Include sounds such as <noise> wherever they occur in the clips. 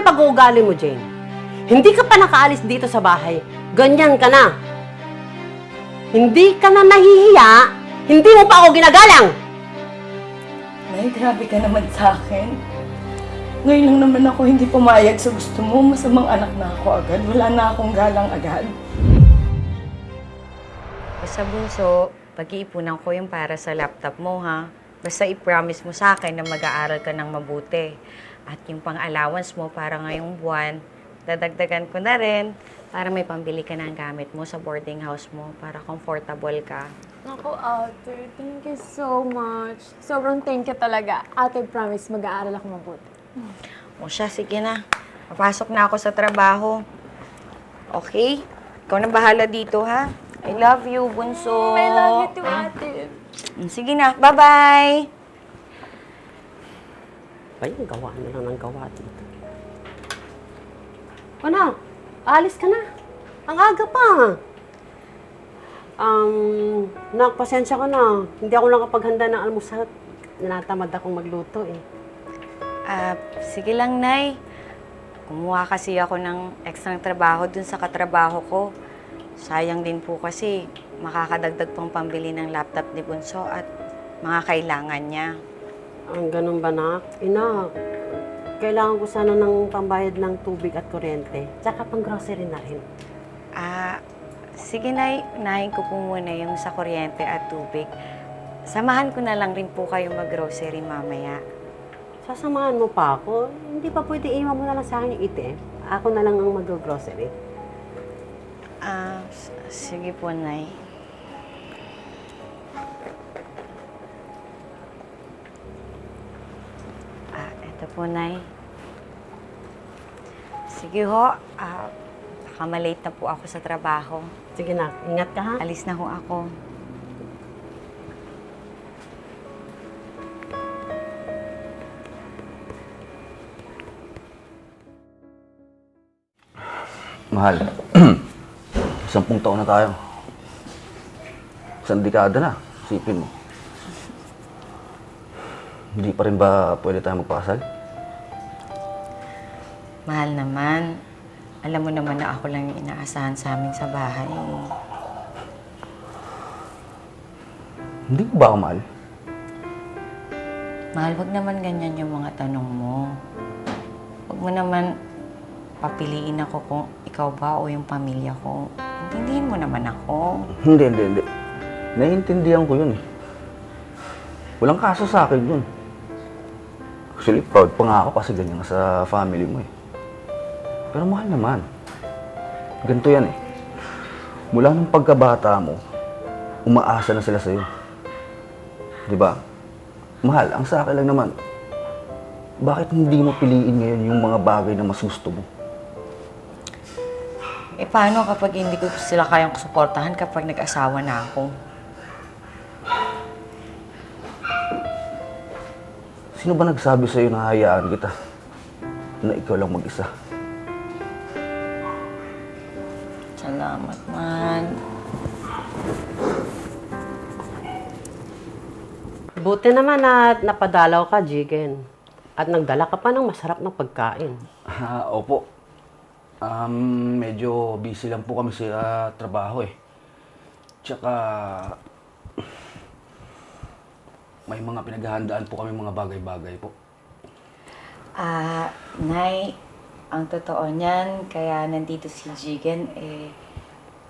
yung pag-uugali mo, Jane. Hindi ka pa nakaalis dito sa bahay. Ganyan ka na. Hindi ka na nahihiya. Hindi mo pa ako ginagalang. Nay, grabe ka naman sa akin. Ngayon lang naman ako hindi pumayag sa gusto mo. Masamang anak na ako agad. Wala na akong galang agad. Basta bunso, pag-iipunan ko yung para sa laptop mo, ha? Basta i-promise mo sa akin na mag-aaral ka ng mabuti. At yung pang-allowance mo para ngayong buwan, dadagdagan ko na rin para may pambili ka ng gamit mo sa boarding house mo para comfortable ka. Ako, ate, thank you so much. Sobrang thank you talaga. Ate, promise, mag-aaral ako mabuti. O siya, sige na. Papasok na ako sa trabaho. Okay? Ikaw na bahala dito, ha? I love you, bunso. I love you too, ate. Mm, Sige na. Bye-bye! Ay, gawa na lang ng gawa dito. Ano? Alis ka na. Ang aga pa. Um, nak, pasensya ka na. Hindi ako nakapaghanda ng almusal. Natamad akong magluto eh. Ah, sige lang, Nay. Kumuha kasi ako ng extra trabaho dun sa katrabaho ko. Sayang din po kasi makakadagdag pang pambili ng laptop ni Bunso at mga kailangan niya. Ang ganun ba, nak? Ina, kailangan ko sana ng pambayad ng tubig at kuryente. Tsaka pang grocery na rin. Ah, sige, Nay. Unahin ko po muna yung sa kuryente at tubig. Samahan ko na lang rin po kayo mag-grocery mamaya. Sasamahan mo pa ako? Hindi pa pwede iwan mo na lang sa akin yung itim. Ako na lang ang mag-grocery. Ah, s- sige po, Nay. Po, Nay. Sige ho, ah, baka malate na po ako sa trabaho. Sige na, ingat ka ha. Alis na ho ako. Mahal. <clears throat> Sampung taon na tayo. Isang dekada na. Sipin mo. Hindi pa rin ba pwede tayo magpakasal? Mahal naman. Alam mo naman na ako lang yung inaasahan sa amin sa bahay. Hindi ko ba ako mahal? Mahal, wag naman ganyan yung mga tanong mo. Huwag mo naman papiliin ako kung ikaw ba o yung pamilya ko. Intindihin mo naman ako. Hindi, hindi, hindi. Naiintindihan ko yun eh. Walang kaso sa akin yun. Actually, proud pa nga ako kasi ganyan sa family mo eh. Pero mahal naman. Ganito yan eh. Mula nung pagkabata mo, umaasa na sila sa'yo. Di ba? Mahal, ang sa akin lang naman, bakit hindi mo piliin ngayon yung mga bagay na mas gusto mo? Eh, paano kapag hindi ko sila kayang suportahan kapag nag-asawa na ako? Sino ba nagsabi sa'yo na hayaan kita na ikaw lang mag-isa? Buti naman at napadalaw ka, Jigen. At nagdala ka pa ng masarap na pagkain. Ah, opo. Um, medyo busy lang po kami sa ah, trabaho eh. Tsaka may mga pinaghahandaan po kami mga bagay-bagay po. Ah, Nay, ang totoo niyan, kaya nandito si Jigen, eh,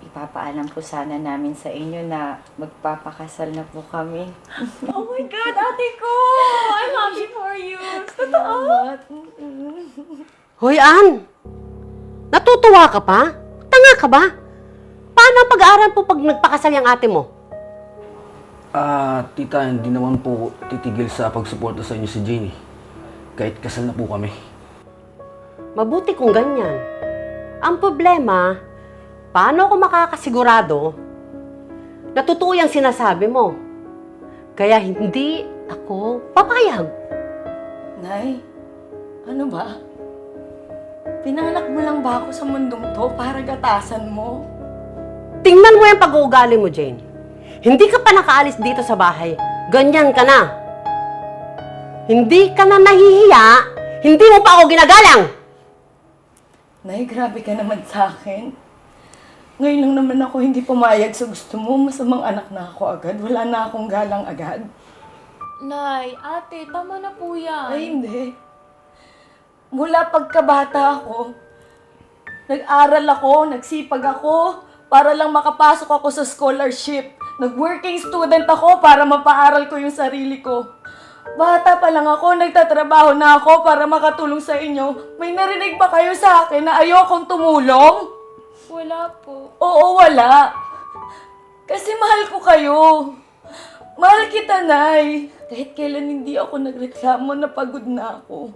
ipapaalam po sana namin sa inyo na magpapakasal na po kami. <laughs> Oh my God, ate ko! I'm happy for you! Totoo? Hoy, Ann! Natutuwa ka pa? Tanga ka ba? Paano ang pag-aaral po pag nagpakasal yung ate mo? Ah, tita, hindi naman po titigil sa pagsuporta sa inyo si Jenny. Kahit kasal na po kami. Mabuti kung ganyan. Ang problema, paano ako makakasigurado na totoo yung sinasabi mo? Kaya hindi ako papayag. Nay, ano ba? Pinanganak mo lang ba ako sa mundong to para gatasan mo? Tingnan mo yung pag-uugali mo, Jane. Hindi ka pa nakaalis dito sa bahay. Ganyan ka na. Hindi ka na nahihiya. Hindi mo pa ako ginagalang. Nay, grabe ka naman sa akin. Ngayon lang naman ako hindi pumayag sa gusto mo. Masamang anak na ako agad. Wala na akong galang agad. Nay, ate, tama na po yan. Ay, hindi. Mula pagkabata ako, nag-aral ako, nagsipag ako, para lang makapasok ako sa scholarship. Nag-working student ako para mapaaral ko yung sarili ko. Bata pa lang ako, nagtatrabaho na ako para makatulong sa inyo. May narinig ba kayo sa akin na ayokong tumulong? Wala po. Oo, wala. Kasi mahal ko kayo. Mahal kita, Nay. Kahit kailan hindi ako nagreklamo na pagod na ako.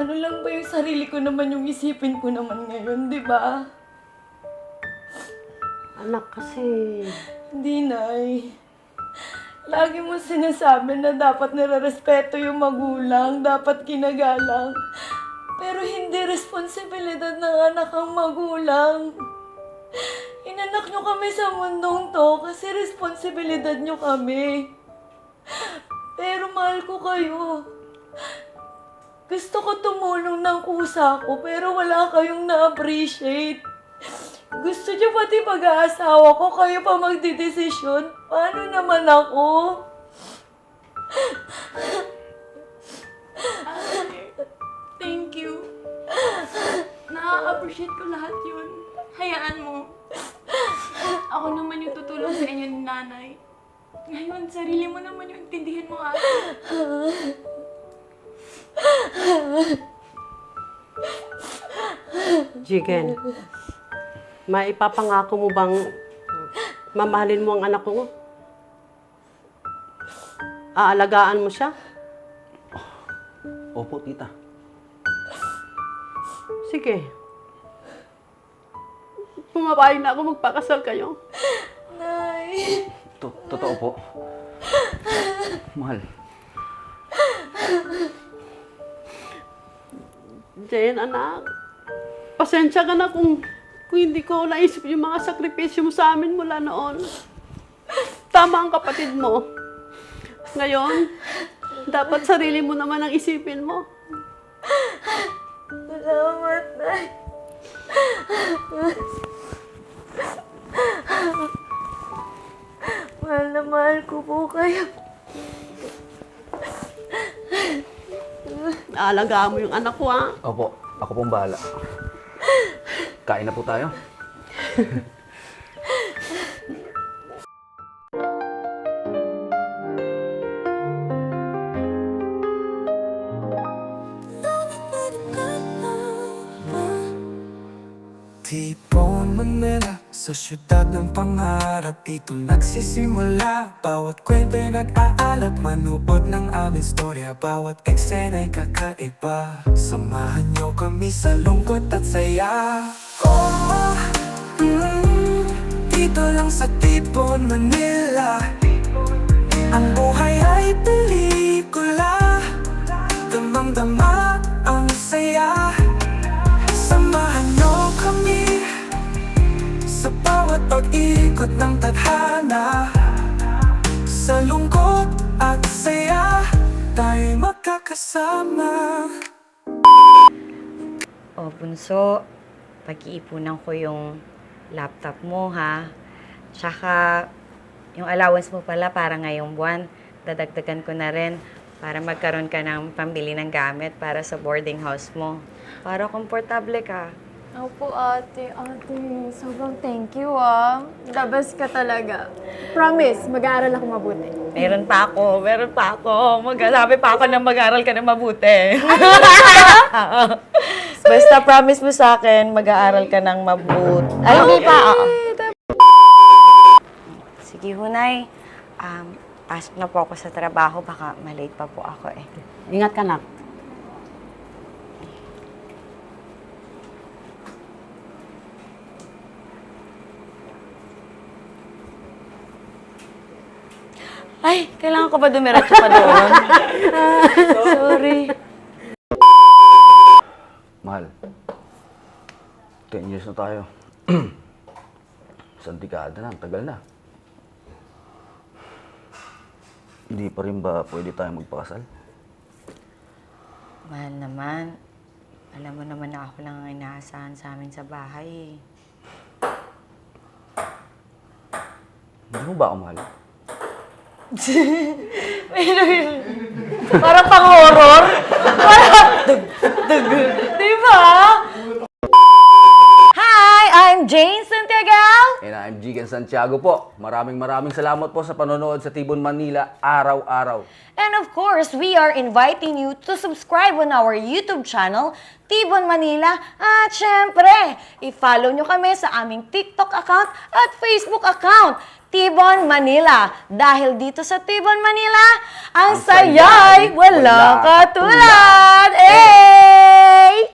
Ano lang ba yung sarili ko naman yung isipin ko naman ngayon, di ba? Anak, kasi... Hindi, Nay. Lagi mo sinasabi na dapat nire-respeto yung magulang, dapat kinagalang. Pero hindi responsibilidad ng anak ang magulang. Inanak nyo kami sa mundong to kasi responsibilidad nyo kami. Pero mahal ko kayo. Gusto ko tumulong ng kusa ko pero wala kayong na-appreciate. Gusto niyo pati pag-aasawa ko, kayo pa magdidesisyon. Paano naman ako? Na-appreciate ko lahat yun. Hayaan mo. Ako naman yung tutulong sa inyo ni nanay. Ngayon, sarili mo naman yung intindihin mo ate. Jigen, maipapangako mo bang mamahalin mo ang anak ko? Aalagaan mo siya? Opo, tita. Sige. Pumapayag na ako magpakasal kayo. Nay. To- totoo po. Mahal. Jen, anak. Pasensya ka na kung, kung hindi ko naisip yung mga sakripisyo mo sa amin mula noon. Tama ang kapatid mo. Ngayon, dapat sarili mo naman ang isipin mo. Salamat, Aalagaan mo yung anak ko, ha? Opo, ako pong bahala. Kain na po tayo. Tipon Manila Sa syudad ng pangarap Dito nagsisimula. Bawat kwento'y nag-aalat Manood ng aming storya Bawat eksena'y kakaiba. Samahan niyo kami sa lungkot at saya. Oh, mm, Dito lang sa Tipon Manila. Ang buhay ay pelikula. Damang-dama ang saya Sa bawat pag-ikot ng tadhana Sa lungkot at saya Tayo'y magkakasama O, bunso, pag-iipunan ko yung laptop mo, ha? Tsaka, yung allowance mo pala para ngayong buwan, dadagdagan ko na rin para magkaroon ka ng pambili ng gamit para sa boarding house mo. Para komportable ka. Opo, ate. Ate, sobrang thank you, ah. The best ka talaga. Promise, mag-aaral ako mabuti. Meron pa ako, meron pa ako. Magsabi pa ako na mag-aral ka na mabuti. <laughs> Basta promise mo sa akin, mag-aaral ka ng mabuti. Ay, hindi pa. oo. Sige, Hunay. Um, pasok na po ako sa trabaho. Baka malate pa po ako eh. Ingat ka, anak. Ay, kailangan ko ba dumiretso pa doon? <laughs> Sorry. Mahal. 10 years na tayo. <clears throat> Isang dekada na, ang tagal na. Hindi pa rin ba pwede tayo magpakasal? Mahal naman. Alam mo naman na ako lang ang inaasahan sa amin sa bahay eh. Hindi mo ba ako mahal? <laughs> Parang pang-horror. Parang dug, dug. Di ba? Hi! I'm Jane Santiago! And I'm Jigan Santiago po. Maraming maraming salamat po sa panonood sa Tibon Manila araw-araw. And of course, we are inviting you to subscribe on our YouTube channel, Tibon Manila. At syempre, i-follow nyo kami sa aming TikTok account at Facebook account, Tibon Manila. Dahil dito sa Tibon Manila, ang Ang saya'y saya'y walang walang katulad! Hey! Oh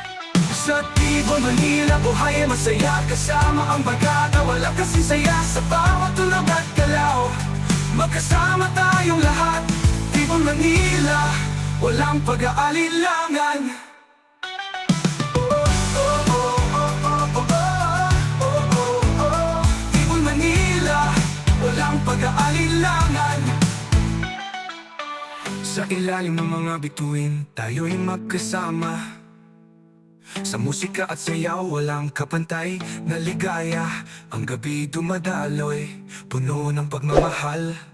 Sa Tibon, Manila, buhay ay masaya. Kasama ang bagata, wala kasi saya. Sa bawat tulog at galaw Magkasama tayong lahat. Tibon, Manila, walang pag-aalilangan Sa ilalim ng mga bituin, tayo'y magkasama sa musika at sayaw walang kapantay na ligaya. Ang gabi dumadaloy, puno ng pagmamahal